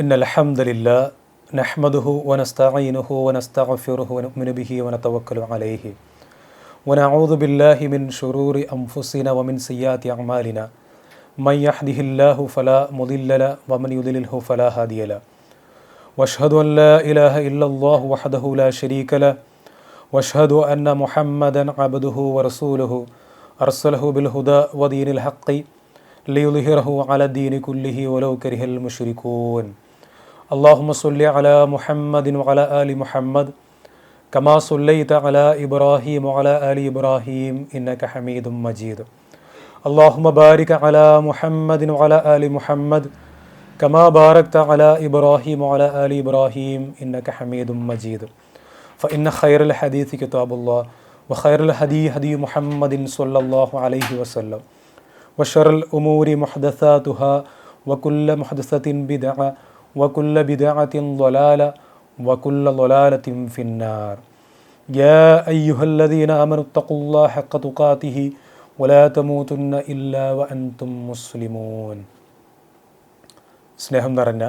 إن الحمد لله نحمده ونستعينه ونستغفره ونؤمن به ونتوكل عليه. ونعوذ بالله من شرور أنفسنا ومن سيئات أعمالنا. من يهده الله فلا مضل له ومن يضلله فلا هادي له. وأشهد أن لا إله إلا الله وحده لا شريك له. وأشهد أن محمدا عبده ورسوله. أرسله بالهدى ودين الحق ليظهره على الدين كله ولو كره المشركون. اللهم صل على محمد وعلى آل محمد كما صليت على إبراهيم وعلى آل إبراهيم إنك حميد مجيد. اللهم بارك على محمد وعلى آل محمد كما باركت على إبراهيم وعلى آل إبراهيم إنك حميد مجيد. فإن خير الحديث كتاب الله وخير الهدي هدي محمد صلى الله عليه وسلم وشر الأمور محدثاتها وكل محدثة بدعة وكل بدعة ضلالة وكل ضلالة في النار يا أيها الذين آمنوا اتقوا الله حق تقاته ولا تموتن إلا وأنتم مسلمون സ്നേഹം നിറഞ്ഞ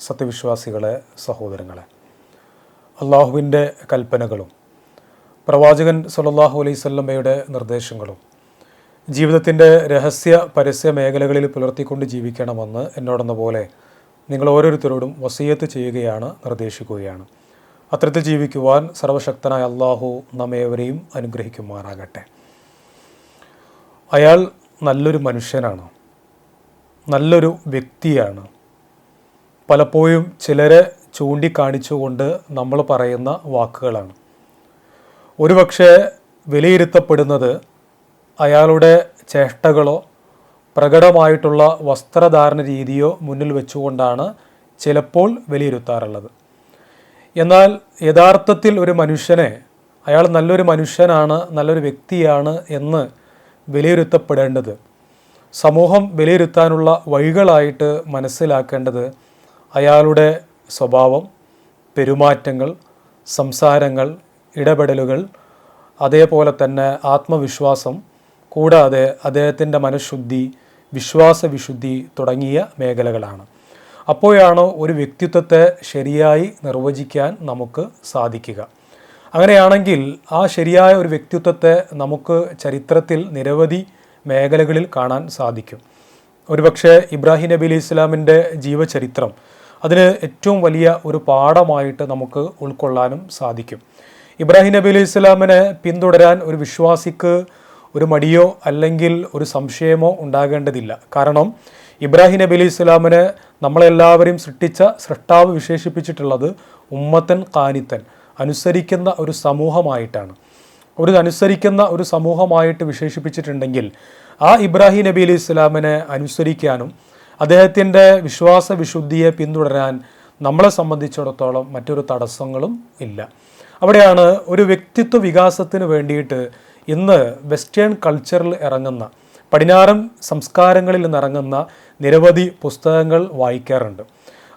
സത്യവിശ്വാസികളെ സഹോദരങ്ങളെ അള്ളാഹുവിൻ്റെ കൽപ്പനകളും പ്രവാചകൻ സല്ലല്ലാഹു അലൈഹി സ്വല്ലമ്മയുടെ നിർദ്ദേശങ്ങളും ജീവിതത്തിൻ്റെ രഹസ്യ പരസ്യ മേഖലകളിൽ പുലർത്തിക്കൊണ്ട് ജീവിക്കണമെന്ന് എന്നോടെന്ന പോലെ നിങ്ങൾ ഓരോരുത്തരോടും വസീയത്ത് ചെയ്യുകയാണ് നിർദ്ദേശിക്കുകയാണ്. അത്തരത്തിൽ ജീവിക്കുവാൻ സർവശക്തനായ അള്ളാഹു നമ്മേവരെയും അനുഗ്രഹിക്കുമാറാകട്ടെ. അയാൾ നല്ലൊരു മനുഷ്യനാണ്. നല്ലൊരു വ്യക്തിയാണ്. പലപ്പോഴും ചിലരെ ചൂണ്ടിക്കാണിച്ചുകൊണ്ട് നമ്മൾ പറയുന്ന വാക്കുകളാണ്. ഒരുപക്ഷെ വിലയിരുത്തപ്പെടുന്നത് അയാളുടെ ചേഷ്ടകളോ പ്രകടമായിട്ടുള്ള വസ്ത്രധാരണ രീതിയോ മുന്നിൽ വെച്ചുകൊണ്ടാണ് ചിലപ്പോൾ വിലയിരുത്താറുള്ളത്. എന്നാൽ യഥാർത്ഥത്തിൽ ഒരു മനുഷ്യനെ അയാൾ നല്ലൊരു മനുഷ്യനാണ് നല്ലൊരു വ്യക്തിയാണ് എന്ന് വിലയിരുത്തപ്പെടേണ്ടത് സമൂഹം വിലയിരുത്താനുള്ള വഴികളായിട്ട് മനസ്സിലാക്കേണ്ടത് അയാളുടെ സ്വഭാവം പെരുമാറ്റങ്ങൾ സംസാരങ്ങൾ ഇടപെടലുകൾ അതേപോലെ തന്നെ ആത്മവിശ്വാസം കൂടാതെ അദ്ദേഹത്തിന്റെ മനഃശുദ്ധി വിശ്വാസവിശുദ്ധി തുടങ്ങിയ മേഖലകളാണ്. അപ്പോഴാണ് ഒരു വ്യക്തിത്വത്തെ ശരിയായി നിർവചിക്കാൻ നമുക്ക് സാധിക്കുക. അങ്ങനെയാണെങ്കിൽ ആ ശരിയായ ഒരു വ്യക്തിത്വത്തെ നമുക്ക് ചരിത്രത്തിൽ നിരവധി മേഖലകളിൽ കാണാൻ സാധിക്കും. ഒരുപക്ഷെ ഇബ്രാഹിം നബി അലി ഇസ്ലാമിന്റെ ജീവചരിത്രം അതിന് ഏറ്റവും വലിയ ഒരു പാഠമായിട്ട് നമുക്ക് ഉൾക്കൊള്ളാനും സാധിക്കും. ഇബ്രാഹിം നബി അലി ഇസ്ലാമിനെ പിന്തുടരാൻ ഒരു വിശ്വാസിക്ക് ഒരു മടിയോ അല്ലെങ്കിൽ ഒരു സംശയമോ ഉണ്ടാകേണ്ടതില്ല. കാരണം ഇബ്രാഹിം നബി അലി ഇസ്ലാമിനെ നമ്മളെല്ലാവരെയും സൃഷ്ടിച്ച സൃഷ്ടാവ് വിശേഷിപ്പിച്ചിട്ടുള്ളത് ഉമ്മത്തൻ കാനിത്തൻ അനുസരിക്കുന്ന ഒരു സമൂഹമായിട്ടാണ്. ഒരു അനുസരിക്കുന്ന ഒരു സമൂഹമായിട്ട് വിശേഷിപ്പിച്ചിട്ടുണ്ടെങ്കിൽ ആ ഇബ്രാഹിം നബി അലി ഇസ്ലാമിനെ അനുസരിക്കാനും അദ്ദേഹത്തിന്റെ വിശ്വാസ വിശുദ്ധിയെ പിന്തുടരാൻ നമ്മളെ സംബന്ധിച്ചിടത്തോളം മറ്റൊരു തടസ്സങ്ങളും ഇല്ല. അവിടെയാണ് ഒരു വ്യക്തിത്വ വികാസത്തിന് വേണ്ടിയിട്ട് ഇന്ന് വെസ്റ്റേൺ കൾച്ചറിൽ ഇറങ്ങുന്ന പടിഞ്ഞാറൻ സംസ്കാരങ്ങളിൽ നിന്നിറങ്ങുന്ന നിരവധി പുസ്തകങ്ങൾ വായിക്കാറുണ്ട്.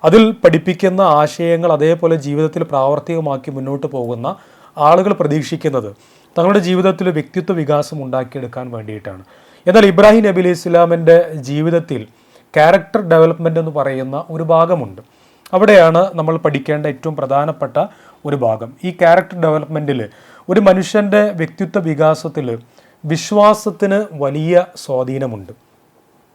അതിൽ പഠിപ്പിക്കുന്ന ആശയങ്ങൾ അതേപോലെ ജീവിതത്തിൽ പ്രാവർത്തികമാക്കി മുന്നോട്ട് പോകുന്ന ആളുകൾ പ്രതീക്ഷിക്കുന്നത് തങ്ങളുടെ ജീവിതത്തിൽ വ്യക്തിത്വ വികാസം ഉണ്ടാക്കിയെടുക്കാൻ വേണ്ടിയിട്ടാണ്. എന്നാൽ ഇബ്രാഹിം നബി അലി ഇസ്ലാമിന്റെ ജീവിതത്തിൽ ക്യാരക്ടർ ഡെവലപ്മെന്റ് എന്ന് പറയുന്ന ഒരു ഭാഗമുണ്ട്. അവിടെയാണ് നമ്മൾ പഠിക്കേണ്ട ഏറ്റവും പ്രധാനപ്പെട്ട ഒരു ഭാഗം. ഈ ക്യാരക്ടർ ഡെവലപ്മെന്റിൽ ഒരു മനുഷ്യന്റെ വ്യക്തിത്വ വികാസത്തിൽ വിശ്വാസത്തിന് വലിയ സ്വാധീനമുണ്ട്.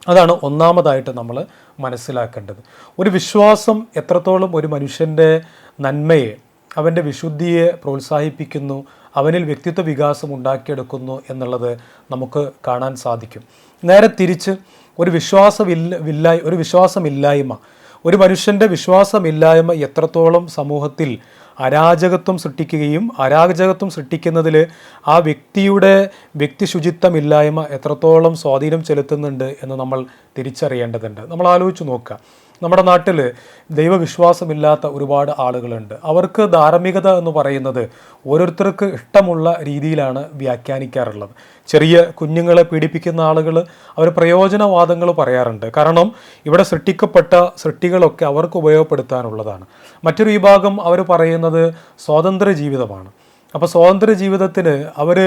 അതാണ് ഒന്നാമതായിട്ട് നമ്മൾ മനസ്സിലാക്കേണ്ടത്. ഒരു വിശ്വാസം എത്രത്തോളം ഒരു മനുഷ്യന്റെ നന്മയെ അവന്റെ വിശുദ്ധിയെ പ്രോത്സാഹിപ്പിക്കുന്നു അവനിൽ വ്യക്തിത്വ വികാസം ഉണ്ടാക്കിയെടുക്കുന്നു എന്നുള്ളത് നമുക്ക് കാണാൻ സാധിക്കും. നേരെ തിരിച്ച് ഒരു വിശ്വാസമില്ല ഒരു വിശ്വാസമില്ലായ്മ ഒരു മനുഷ്യന്റെ വിശ്വാസമില്ലായ്മ എത്രത്തോളം സമൂഹത്തിൽ അരാജകത്വം സൃഷ്ടിക്കുകയും അരാജകത്വം സൃഷ്ടിക്കുന്നതിൽ ആ വ്യക്തിയുടെ വ്യക്തി ശുചിത്വമില്ലായ്മ എത്രത്തോളം സ്വാധീനം ചെലുത്തുന്നുണ്ട് എന്ന് നമ്മൾ തിരിച്ചറിയേണ്ടതുണ്ട്. നമ്മൾ ആലോചിച്ച് നോക്കുക. നമ്മുടെ നാട്ടിൽ ദൈവവിശ്വാസമില്ലാത്ത ഒരുപാട് ആളുകളുണ്ട്. അവർക്ക് ധാർമ്മികത എന്ന് പറയുന്നത് ഓരോരുത്തർക്ക് ഇഷ്ടമുള്ള രീതിയിലാണ് വ്യാഖ്യാനിക്കാറുള്ളത്. ചെറിയ കുഞ്ഞുങ്ങളെ പീഡിപ്പിക്കുന്ന ആളുകൾ അവർ പ്രയോജനവാദങ്ങൾ പറയാറുണ്ട്. കാരണം ഇവിടെ സൃഷ്ടിക്കപ്പെട്ട സൃഷ്ടികളൊക്കെ അവർക്ക് ഉപയോഗപ്പെടുത്താനുള്ളതാണ്. മറ്റൊരു വിഭാഗം അവർ പറയുന്നത് സ്വാതന്ത്ര്യ ജീവിതമാണ്. അപ്പോൾ സ്വാതന്ത്ര്യ ജീവിതത്തിന് അവർ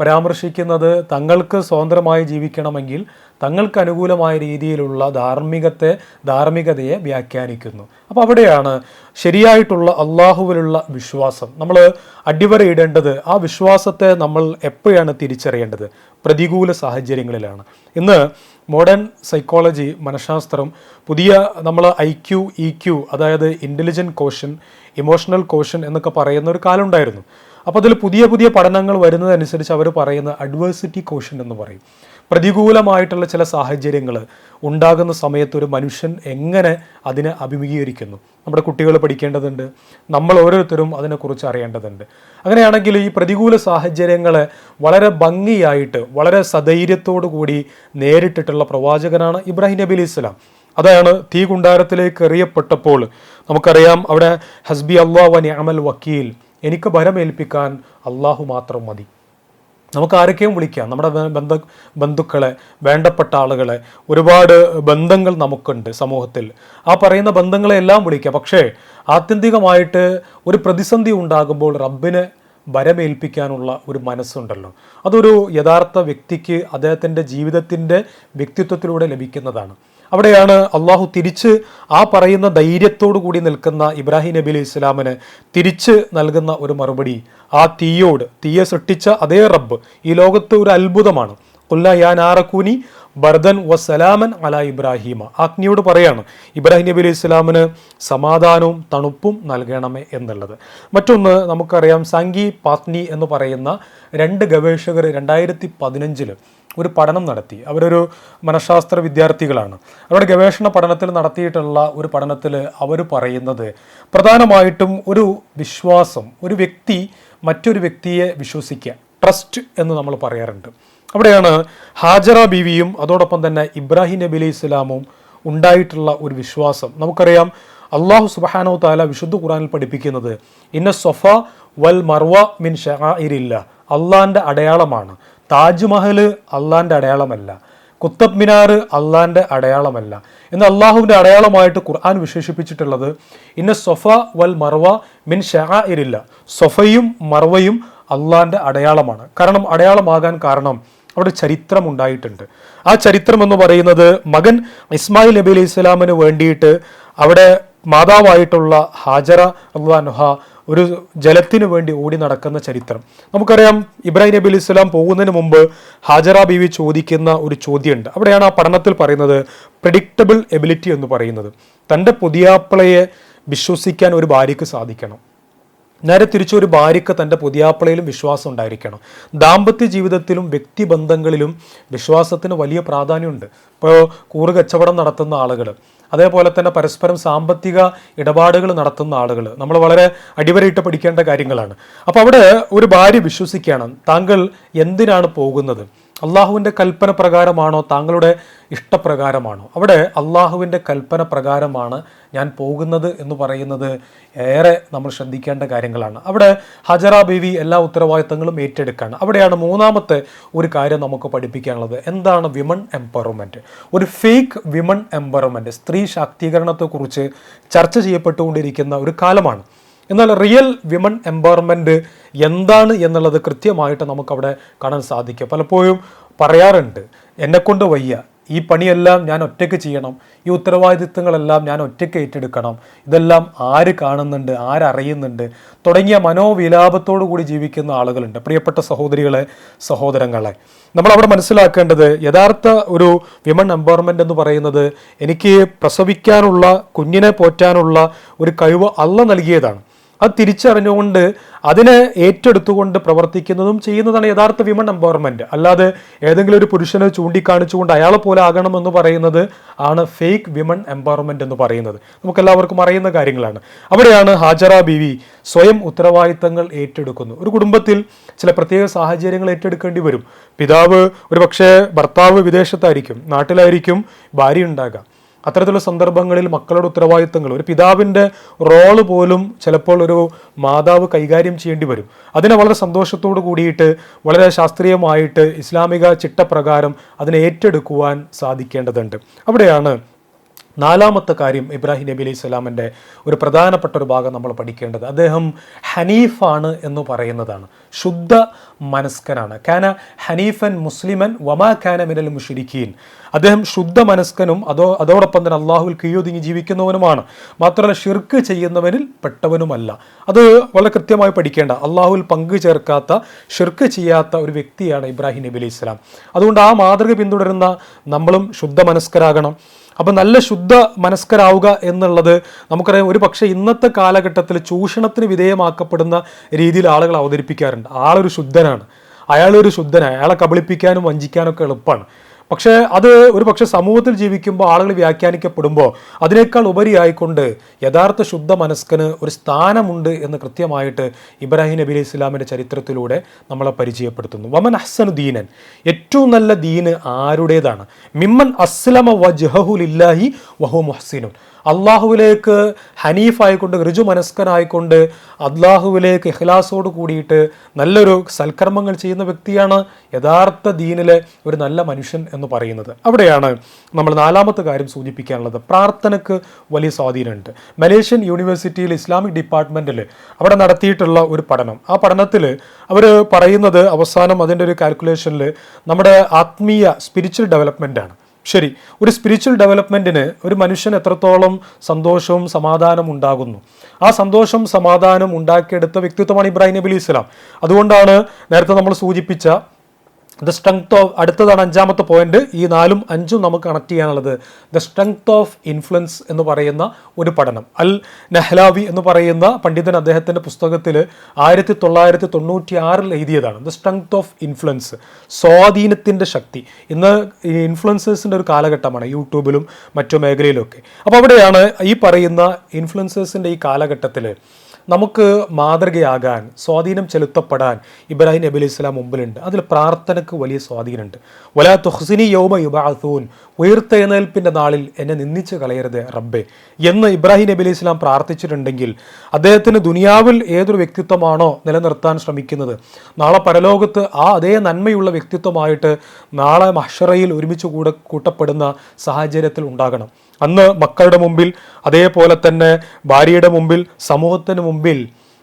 പരാമർശിക്കുന്നത് തങ്ങൾക്ക് സ്വതന്ത്രമായി ജീവിക്കണമെങ്കിൽ തങ്ങൾക്ക് അനുകൂലമായ രീതിയിലുള്ള ധാർമ്മികത്തെ ധാർമ്മികതയെ വ്യാഖ്യാനിക്കുന്നു. അപ്പോൾ അവിടെയാണ് ശരിയായിട്ടുള്ള അള്ളാഹുവിലുള്ള വിശ്വാസം. നമ്മൾ അടിവരയിടേണ്ടത് ആ വിശ്വാസത്തെ നമ്മൾ എപ്പോഴാണ് തിരിച്ചറിയേണ്ടത്? പ്രതികൂല സാഹചര്യങ്ങളിലാണ്. ഇന്ന് മോഡേൺ സൈക്കോളജി മനഃശാസ്ത്രം പുതിയ നമ്മൾ ഐ ക്യു ഇ ക്യു അതായത് ഇന്റലിജന്റ് കോഷൻ ഇമോഷണൽ കോഷൻ എന്നൊക്കെ പറയുന്ന ഒരു കാലം ഉണ്ടായിരുന്നു അപ്പോൾ അതിൽ പുതിയ പുതിയ പഠനങ്ങൾ വരുന്നതനുസരിച്ച് അവർ പറയുന്ന അഡ്വേഴ്സിറ്റി കോഷൻ എന്ന് പറയും. പ്രതികൂലമായിട്ടുള്ള ചില സാഹചര്യങ്ങൾ ഉണ്ടാകുന്ന സമയത്ത് ഒരു മനുഷ്യൻ എങ്ങനെ അതിനെ അഭിമുഖീകരിക്കുന്നു? നമ്മുടെ കുട്ടികൾ പഠിക്കേണ്ടതുണ്ട്. നമ്മൾ ഓരോരുത്തരും അതിനെക്കുറിച്ച് അറിയേണ്ടതുണ്ട്. അങ്ങനെയാണെങ്കിൽ ഈ പ്രതികൂല സാഹചര്യങ്ങളെ വളരെ ഭംഗിയായിട്ട് വളരെ സധൈര്യത്തോടു കൂടി നേരിട്ടിട്ടുള്ള പ്രവാചകനാണ് ഇബ്രാഹിം നബി അലി ഇസ്ലാം അതാണ് തീ കുണ്ടാരത്തിലേക്ക് എറിയപ്പെട്ടപ്പോൾ നമുക്കറിയാം അവിടെ ഹസ്ബി അള്ളാഹ് വനി അമൽ വക്കീൽ എനിക്ക് ഭരമേൽപ്പിക്കാൻ അള്ളാഹു മാത്രം മതി. നമുക്ക് ആരൊക്കെയും വിളിക്കാം. നമ്മുടെ ബന്ധ ബന്ധുക്കളെ വേണ്ടപ്പെട്ട ആളുകളെ. ഒരുപാട് ബന്ധങ്ങൾ നമുക്കുണ്ട് സമൂഹത്തിൽ. ആ പറയുന്ന ബന്ധങ്ങളെ എല്ലാം വിളിക്കാം. പക്ഷേ ആത്യന്തികമായിട്ട് ഒരു പ്രതിസന്ധി ഉണ്ടാകുമ്പോൾ റബ്ബിനെ വരമേൽപ്പിക്കാനുള്ള ഒരു മനസ്സുണ്ടല്ലോ. അതൊരു യഥാർത്ഥ വ്യക്തിക്ക് അദ്ദേഹത്തിന്റെ ജീവിതത്തിന്റെ വ്യക്തിത്വത്തിലൂടെ ലഭിക്കുന്നതാണ്. അവിടെയാണ് അള്ളാഹു തിരിച്ച് ആ പറയുന്ന ധൈര്യത്തോടു കൂടി നിൽക്കുന്ന ഇബ്രാഹിം നബി അലൈഹി ഇസ്ലാമിന് തിരിച്ച് നൽകുന്ന ഒരു മറുപടി. ആ തീയോട് തീയെ സൃഷ്ടിച്ച അതേ റബ്ബ് ഈ ലോകത്ത് ഒരു അത്ഭുതമാണ്. കൊല്ല യാൻ ആറക്കൂനി ബർദൻ വ സലാമൻ അല ഇബ്രാഹിമ. അഗ്നിയോട് പറയാണ് ഇബ്രാഹിം നബി അലൈഹി ഇസ്ലാമിന് സമാധാനവും തണുപ്പും നൽകണമേ എന്നുള്ളത്. മറ്റൊന്ന് നമുക്കറിയാം സംഗി പാത്നി എന്ന് പറയുന്ന രണ്ട് ഗവേഷകർ രണ്ടായിരത്തി പതിനഞ്ചിൽ ഒരു പഠനം നടത്തി. അവരൊരു മനഃശാസ്ത്ര വിദ്യാർത്ഥികളാണ്. അവരുടെ ഗവേഷണ പഠനത്തിൽ നടത്തിയിട്ടുള്ള ഒരു പഠനത്തിൽ അവർ പറയുന്നത് പ്രധാനമായിട്ടും ഒരു വിശ്വാസം ഒരു വ്യക്തി മറ്റൊരു വ്യക്തിയെ വിശ്വസിക്കുക ട്രസ്റ്റ് എന്ന് നമ്മൾ പറയാറുണ്ട്. അവിടെയാണ് ഹാജറ ബീവിയും അതോടൊപ്പം തന്നെ ഇബ്രാഹിം നബി അലൈഹി ഇസ്ലാമും ഉണ്ടായിട്ടുള്ള ഒരു വിശ്വാസം. നമുക്കറിയാം അള്ളാഹു സുബാനോ താല വിശുദ്ധ ഖുറാനിൽ പഠിപ്പിക്കുന്നത് ഇന്ന സൊഫ വൽ മർവ മിൻ ഷാഇരില്ല അള്ളാഹിന്റെ അടയാളമാണ്. താജ്മഹൽ അള്ളാന്റെ അടയാളമല്ല. കുത്തബ് മിനാർ അള്ളാന്റെ അടയാളമല്ല. എന്ന് അള്ളാഹുവിന്റെ അടയാളമായിട്ട് ഖുർആൻ വിശേഷിപ്പിച്ചിട്ടുള്ളത് ഇന്ന സൊഫ വൽ മർവ മിൻ ഷാ ഇരില്ല സൊഫയും മർവയും അള്ളാന്റെ അടയാളമാണ്. കാരണം അടയാളമാകാൻ കാരണം അവിടെ ചരിത്രം ഉണ്ടായിട്ടുണ്ട്. ആ ചരിത്രം എന്ന് പറയുന്നത് മകൻ ഇസ്മായിൽ നബി അലൈഹി ഇസ്ലാമിന് വേണ്ടിയിട്ട് അവിടെ മാതാവായിട്ടുള്ള ഹാജറ അള്ളാനുഹ ഒരു ജലത്തിന് വേണ്ടി ഓടി നടക്കുന്ന ചരിത്രം. നമുക്കറിയാം ഇബ്രാഹിം നബി അലി ഇസ്ലാം പോകുന്നതിന് മുമ്പ് ഹാജറ ബീവി ചോദിക്കുന്ന ഒരു ചോദ്യമുണ്ട്. അവിടെയാണ് ആ പഠനത്തിൽ പറയുന്നത് പ്രഡിക്റ്റബിൾ എബിലിറ്റി എന്ന് പറയുന്നത്. തന്റെ പുതിയാപ്പിളയെ വിശ്വസിക്കാൻ ഒരു ഭാര്യയ്ക്ക് സാധിക്കണം. നേരെ തിരിച്ചു ഒരു ഭാര്യയ്ക്ക് തന്റെ പുതിയാപ്പിളയിലും വിശ്വാസം ഉണ്ടായിരിക്കണം. ദാമ്പത്യ ജീവിതത്തിലും വ്യക്തിബന്ധങ്ങളിലും വിശ്വാസത്തിന് വലിയ പ്രാധാന്യമുണ്ട്. ഇപ്പോൾ കൂറ് കച്ചവടം നടത്തുന്ന ആളുകൾ അതേപോലെ തന്നെ പരസ്പരം സാമ്പത്തിക ഇടപാടുകൾ നടത്തുന്ന ആളുകൾ നമ്മൾ വളരെ അടിവരയിട്ട് പഠിക്കേണ്ട കാര്യങ്ങളാണ്. അപ്പോൾ അവിടെ ഒരു ഭാര്യ വിശ്വസിക്കണം താങ്കൾ എന്തിനാണ് പോകുന്നത്? അള്ളാഹുവിന്റെ കൽപ്പന പ്രകാരമാണോ താങ്കളുടെ ഇഷ്ടപ്രകാരമാണോ? അവിടെ അള്ളാഹുവിന്റെ കൽപ്പന പ്രകാരമാണ് ഞാൻ പോകുന്നത് എന്ന് പറയുന്നത് ഏറെ നമ്മൾ ശ്രദ്ധിക്കേണ്ട കാര്യങ്ങളാണ്. അവിടെ ഹജറ ബീവി എല്ലാ ഉത്തരവാദിത്തങ്ങളും ഏറ്റെടുക്കുകയാണ് അവിടെയാണ് മൂന്നാമത്തെ ഒരു കാര്യം നമുക്ക് പഠിപ്പിക്കാനുള്ളത്. എന്താണ് വിമൺ എംപവർമെന്റ് ഒരു ഫേക്ക് വിമൺ എംപവർമെന്റ് സ്ത്രീ ശാക്തീകരണത്തെക്കുറിച്ച് ചർച്ച ചെയ്യപ്പെട്ടുകൊണ്ടിരിക്കുന്ന ഒരു കാലമാണ്. എന്നാൽ റിയൽ വിമൺ എംപവർമെന്റ് എന്താണ് എന്നുള്ളത് കൃത്യമായിട്ട് നമുക്കവിടെ കാണാൻ സാധിക്കും. പലപ്പോഴും പറയാറുണ്ട് എന്നെക്കൊണ്ട് വയ്യ. ഈ പണിയെല്ലാം ഞാൻ ഒറ്റയ്ക്ക് ചെയ്യണം. ഈ ഉത്തരവാദിത്തങ്ങളെല്ലാം ഞാൻ ഒറ്റയ്ക്ക് ഏറ്റെടുക്കണം. ഇതെല്ലാം ആര് കാണുന്നുണ്ട് ആരറിയുന്നുണ്ട്? തുടങ്ങിയ മനോവിലാപത്തോടു കൂടി ജീവിക്കുന്ന ആളുകളുണ്ട്. പ്രിയപ്പെട്ട സഹോദരികളെ സഹോദരങ്ങളെ നമ്മൾ അവിടെ മനസ്സിലാക്കേണ്ടത് യഥാർത്ഥ ഒരു വിമൺ എംപവർമെന്റ് എന്ന് പറയുന്നത് എനിക്ക് പ്രസവിക്കാനുള്ള കുഞ്ഞിനെ പോറ്റാനുള്ള ഒരു കഴിവ് അല്ല നൽകിയതാണ്. അത് തിരിച്ചറിഞ്ഞുകൊണ്ട് അതിനെ ഏറ്റെടുത്തുകൊണ്ട് പ്രവർത്തിക്കുന്നതും ചെയ്യുന്നതാണ് യഥാർത്ഥ വിമൺ എംപവർമെന്റ്. അല്ലാതെ ഏതെങ്കിലും ഒരു പുരുഷനെ ചൂണ്ടിക്കാണിച്ചുകൊണ്ട് അയാളെ പോലെ ആകണം എന്ന് പറയുന്നത് ആണ് ഫേക്ക് വിമൺ എംപവർമെന്റ് എന്ന് പറയുന്നത്. നമുക്ക് എല്ലാവർക്കും അറിയുന്ന കാര്യങ്ങളാണ്. അവിടെയാണ് ഹാജറ ബിവി സ്വയം ഉത്തരവാദിത്തങ്ങൾ ഏറ്റെടുക്കുന്നു. ഒരു കുടുംബത്തിൽ ചില പ്രത്യേക സാഹചര്യങ്ങൾ ഏറ്റെടുക്കേണ്ടി വരും. പിതാവ് ഒരു ഭർത്താവ് വിദേശത്തായിരിക്കും. നാട്ടിലായിരിക്കും ഭാര്യ ഉണ്ടാകാം. അത്തരത്തിലുള്ള സന്ദർഭങ്ങളിൽ മക്കളുടെ ഉത്തരവാദിത്തങ്ങൾ ഒരു പിതാവിന്റെ റോൾ പോലും ചിലപ്പോൾ ഒരു മാതാവ് കൈകാര്യം ചെയ്യേണ്ടി വരും. അതിനെ വളരെ സന്തോഷത്തോടു കൂടിയിട്ട് വളരെ ശാസ്ത്രീയമായിട്ട് ഇസ്ലാമിക ചിട്ടപ്രകാരം അതിനെ ഏറ്റെടുക്കുവാൻ സാധിക്കേണ്ടതുണ്ട്. അവിടെയാണ് നാലാമത്തെ കാര്യം ഇബ്രാഹിം നബി അലൈഹി സ്വലാമിന്റെ ഒരു പ്രധാനപ്പെട്ട ഒരു ഭാഗം നമ്മൾ പഠിക്കേണ്ടത്. അദ്ദേഹം ഹനീഫാണ് എന്ന് പറയുന്നതാണ്. ശുദ്ധ മനസ്കനാണ്. കാന ഹനീഫൻ മുസ്ലിമൻ വമാ കാന മിനൽ മുഷിരിക്കീൻ. അദ്ദേഹം ശുദ്ധ മനസ്കനും അതോ അതോടൊപ്പം തന്നെ അള്ളാഹുവിൽ കീഴൊതുങ്ങി ജീവിക്കുന്നവനുമാണ്. മാത്രമല്ല ഷിർക്ക് ചെയ്യുന്നവനിൽ പെട്ടവനുമല്ല. അത് വളരെ കൃത്യമായി പഠിക്കേണ്ട. അള്ളാഹുവിൽ പങ്കു ചേർക്കാത്ത ഷിർക്ക് ചെയ്യാത്ത ഒരു വ്യക്തിയാണ് ഇബ്രാഹിം നബി അലൈഹി സ്വലാം. അതുകൊണ്ട് ആ മാതൃക പിന്തുടരുന്ന നമ്മളും ശുദ്ധ മനസ്കരാകണം. അപ്പം നല്ല ശുദ്ധ മനസ്കരാവുക എന്നുള്ളത് നമുക്കറിയാം. ഒരു പക്ഷേ ഇന്നത്തെ കാലഘട്ടത്തിൽ ചൂഷണത്തിന് വിധേയമാക്കപ്പെടുന്ന രീതിയിൽ ആളുകൾ അവതരിപ്പിക്കാറുണ്ട്. ആളൊരു ശുദ്ധനാണ്. അയാളൊരു ശുദ്ധനാണ്. അയാളെ കബളിപ്പിക്കാനും വഞ്ചിക്കാനൊക്കെ എളുപ്പമാണ്. പക്ഷേ അത് ഒരു പക്ഷേ സമൂഹത്തിൽ ജീവിക്കുമ്പോൾ ആളുകൾ വ്യാഖ്യാനിക്കപ്പെടുമ്പോൾ അതിനേക്കാൾ ഉപരിയായിക്കൊണ്ട് യഥാർത്ഥ ശുദ്ധ മനസ്കന് ഒരു സ്ഥാനമുണ്ട് എന്ന് കൃത്യമായിട്ട് ഇബ്രാഹിം നബി അലൈഹി ഇസ്ലാമിന്റെ ചരിത്രത്തിലൂടെ നമ്മളെ പരിചയപ്പെടുത്തുന്നു. വമൻ അഹ്സനു ദീനൻ. ഏറ്റവും നല്ല ദീന് ആരുടേതാണ്? മിമ്മൻ അസ്ലമ വജ്ഹുലില്ലാഹി വഹു മുഹ്സിനുൻ. അള്ളാഹുവിലേക്ക് ഹനീഫായിക്കൊണ്ട് ഋജു മനസ്കനായിക്കൊണ്ട് അള്ളാഹുവിലേക്ക് ഇഖ്ലാസോട് കൂടിയിട്ട് നല്ലൊരു സൽക്കർമ്മങ്ങൾ ചെയ്യുന്ന വ്യക്തിയാണ് യഥാർത്ഥ ദീനിലെ ഒരു നല്ല മനുഷ്യൻ എന്ന് പറയുന്നത്. അവിടെയാണ് നമ്മൾ നാലാമത്തെ കാര്യം സൂചിപ്പിക്കാനുള്ളത്. പ്രാർത്ഥനയ്ക്ക് വലിയ സ്വാധീനമുണ്ട്. മലേഷ്യൻ യൂണിവേഴ്സിറ്റിയിൽ ഇസ്ലാമിക് ഡിപ്പാർട്ട്മെന്റിൽ അവിടെ നടത്തിയിട്ടുള്ള ഒരു പഠനം. ആ പഠനത്തിൽ അവർ പറയുന്നത് അവസാനം അതിന്റെ ഒരു കാൽക്കുലേഷനിൽ നമ്മുടെ ആത്മീയ സ്പിരിച്വൽ ഡെവലപ്മെന്റ് ആണ്. ശരി ഒരു സ്പിരിച്വൽ ഡെവലപ്മെന്റിന് ഒരു മനുഷ്യൻ എത്രത്തോളം സന്തോഷവും സമാധാനം ഉണ്ടാകുന്നു? ആ സന്തോഷം സമാധാനം ഉണ്ടാക്കിയെടുത്ത വ്യക്തിത്വമാണ് ഇബ്രാഹിം നബി അലി ഇസ്ലാം അതുകൊണ്ടാണ് നേരത്തെ നമ്മൾ സൂചിപ്പിച്ച ദ സ്ട്രെങ്ത് ഓഫ് അടുത്തതാണ് അഞ്ചാമത്തെ പോയിന്റ് ഈ നാലും അഞ്ചും നമുക്ക് കണക്ട് ചെയ്യാനുള്ളത്. ദ സ്ട്രെങ്ത് ഓഫ് ഇൻഫ്ലുവൻസ് എന്ന് പറയുന്ന ഒരു പഠനം. അൽ നെഹ്ലാവി എന്ന് പറയുന്ന പണ്ഡിതൻ അദ്ദേഹത്തിന്റെ പുസ്തകത്തിൽ ആയിരത്തി തൊള്ളായിരത്തി തൊണ്ണൂറ്റി ആറിൽ എഴുതിയതാണ്. ദ സ്ട്രെങ്ത് ഓഫ് ഇൻഫ്ലുവൻസ് സ്വാധീനത്തിന്റെ ശക്തി. ഇന്ന് ഇൻഫ്ലുവൻസേഴ്സിന്റെ ഒരു കാലഘട്ടമാണ്. യൂട്യൂബിലും മറ്റു മേഖലയിലൊക്കെ അപ്പോൾ അവിടെയാണ് ഈ പറയുന്ന ഇൻഫ്ലുവൻസേഴ്സിന്റെ ഈ കാലഘട്ടത്തിൽ നമുക്ക് മാതൃകയാകാൻ സ്വാധീനം ചെലുത്തപ്പെടാൻ ഇബ്രാഹിം നബി അലൈഹി സ്വലാം മുമ്പിലുണ്ട്. അതിൽ പ്രാർത്ഥനയ്ക്ക് വലിയ സ്വാധീനമുണ്ട്. വലാ തുഹ്സിനി യോമ യുബാസൂൻ ഉയർത്തെഴുന്നേൽപ്പിന്റെ നാളിൽ എന്നെ നിന്ദിച്ച് കളയരുത് റബ്ബെ എന്ന് ഇബ്രാഹിം നബി അലൈഹി സ്വലാം പ്രാർത്ഥിച്ചിട്ടുണ്ടെങ്കിൽ അദ്ദേഹത്തിന് ദുനിയാവിൽ ഏതൊരു വ്യക്തിത്വമാണോ നിലനിർത്താൻ ശ്രമിക്കുന്നത്? നാളെ പരലോകത്ത് ആ അതേ നന്മയുള്ള വ്യക്തിത്വമായിട്ട് നാളെ മഹ്ഷറയിൽ ഒരുമിച്ച് കൂടെ കൂട്ടപ്പെടുന്ന സാഹചര്യത്തിൽ ഉണ്ടാകണം. അന്ന് മക്കളുടെ മുമ്പിൽ അതേപോലെ തന്നെ ഭാര്യയുടെ മുമ്പിൽ സമൂഹത്തിന് മുമ്പിൽ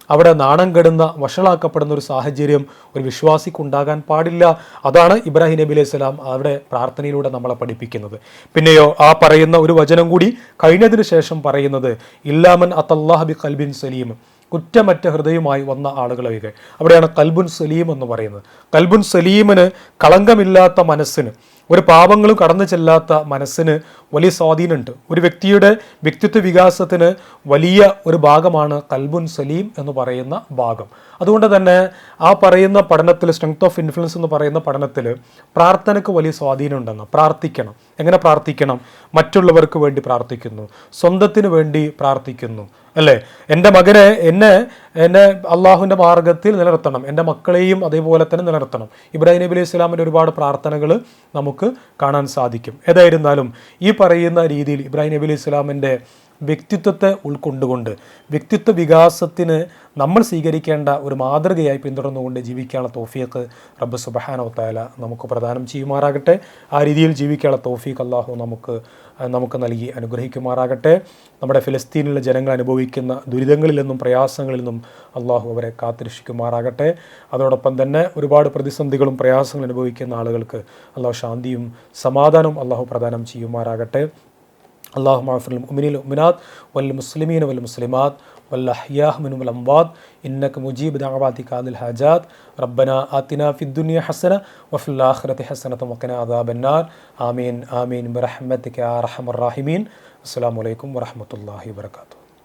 അവിടെ നാണം കെടുന്ന വഷളാക്കപ്പെടുന്ന ഒരു സാഹചര്യം ഒരു വിശ്വാസിക്ക് ഉണ്ടാകാൻ പാടില്ല. അതാണ് ഇബ്രാഹിം നബി അലൈഹി സ്വലാം അവിടെ പ്രാർത്ഥനയിലൂടെ നമ്മളെ പഠിപ്പിക്കുന്നത്. പിന്നെയോ ആ പറയുന്ന ഒരു വചനം കൂടി കഴിഞ്ഞതിന് ശേഷം പറയുന്നത് ഇല്ലാമൻ അത്തല്ലാഹബി കൽബിൻ സലീം. കുറ്റമറ്റ ഹൃദയവുമായി വന്ന ആളുകളൊക്കെ അവിടെയാണ് കൽബുൻ സലീം എന്ന് പറയുന്നത്. കൽബുൻ സലീമിന് കളങ്കമില്ലാത്ത മനസ്സിന് ഒരു പാപങ്ങളും കടന്നു ചെല്ലാത്ത മനസ്സിന് വലിയ സ്വാധീനമുണ്ട്. ഒരു വ്യക്തിയുടെ വ്യക്തിത്വ വികാസത്തിന് വലിയ ഒരു ഭാഗമാണ് കൽബുൻ സലീം എന്ന് പറയുന്ന ഭാഗം. അതുകൊണ്ട് തന്നെ ആ പറയുന്ന പഠനത്തിൽ സ്ട്രെങ്ത് ഓഫ് ഇൻഫ്ലുവൻസ് എന്ന് പറയുന്ന പഠനത്തിൽ പ്രാർത്ഥനയ്ക്ക് വലിയ സ്വാധീനം ഉണ്ടെന്ന് പ്രാർത്ഥിക്കണം. എങ്ങനെ പ്രാർത്ഥിക്കണം? മറ്റുള്ളവർക്ക് വേണ്ടി പ്രാർത്ഥിക്കുന്നു. സ്വന്തത്തിന് വേണ്ടി പ്രാർത്ഥിക്കുന്നു. അല്ലേ? എന്റെ മകനെ എന്നെ എന്നെ അള്ളാഹുവിന്റെ മാർഗത്തിൽ നിലനിർത്തണം. എന്റെ മക്കളെയും അതേപോലെ തന്നെ നിലനിർത്തണം. ഇബ്രാഹിം നബി അലൈഹി സ്വലാമിന്റെ ഒരുപാട് പ്രാർത്ഥനകൾ നമുക്ക് കാണാൻ സാധിക്കും. ഏതായിരുന്നാലും ഈ പറയുന്ന രീതിയിൽ ഇബ്രാഹിം നബി അലൈഹി സ്വലാമിന്റെ വ്യക്തിത്വത്തെ ഉൾക്കൊണ്ടുകൊണ്ട് വ്യക്തിത്വ വികാസത്തിന് നമ്മൾ സ്വീകരിക്കേണ്ട ഒരു മാതൃകയായി പിന്തുടർന്നുകൊണ്ട് ജീവിക്കാനുള്ള തോഫിയക്ക് റബ്ബ് സുബഹാനോത്തായാല നമുക്ക് പ്രദാനം ചെയ്യുമാറാകട്ടെ. ആ രീതിയിൽ ജീവിക്കാനുള്ള തോഫീഖ് അള്ളാഹു നമുക്ക് നമുക്ക് നൽകി അനുഗ്രഹിക്കുമാറാകട്ടെ. നമ്മുടെ ഫിലിസ്തീനിലെ ജനങ്ങൾ അനുഭവിക്കുന്ന ദുരിതങ്ങളിൽ നിന്നും പ്രയാസങ്ങളിൽ നിന്നും അള്ളാഹു അവരെ കാത്തിരക്ഷിക്കുമാറാകട്ടെ. അതോടൊപ്പം തന്നെ ഒരുപാട് പ്രതിസന്ധികളും പ്രയാസങ്ങളും അനുഭവിക്കുന്ന ആളുകൾക്ക് അള്ളാഹു ശാന്തിയും സമാധാനവും അള്ളാഹു പ്രദാനം ചെയ്യുമാറാകട്ടെ. اللهم اغفر للمؤمنين والمؤمنات والمسلمين والمسلمات والأحياء منهم والأموات إنك مجيب دعواتك هذه الحاجات. ربنا آتنا في الدنيا حسنة وفي الآخرة حسنة وقنا عذاب النار. آمين آمين. برحمتك يا أرحم الراحمين. السلام عليكم ورحمة الله وبركاته.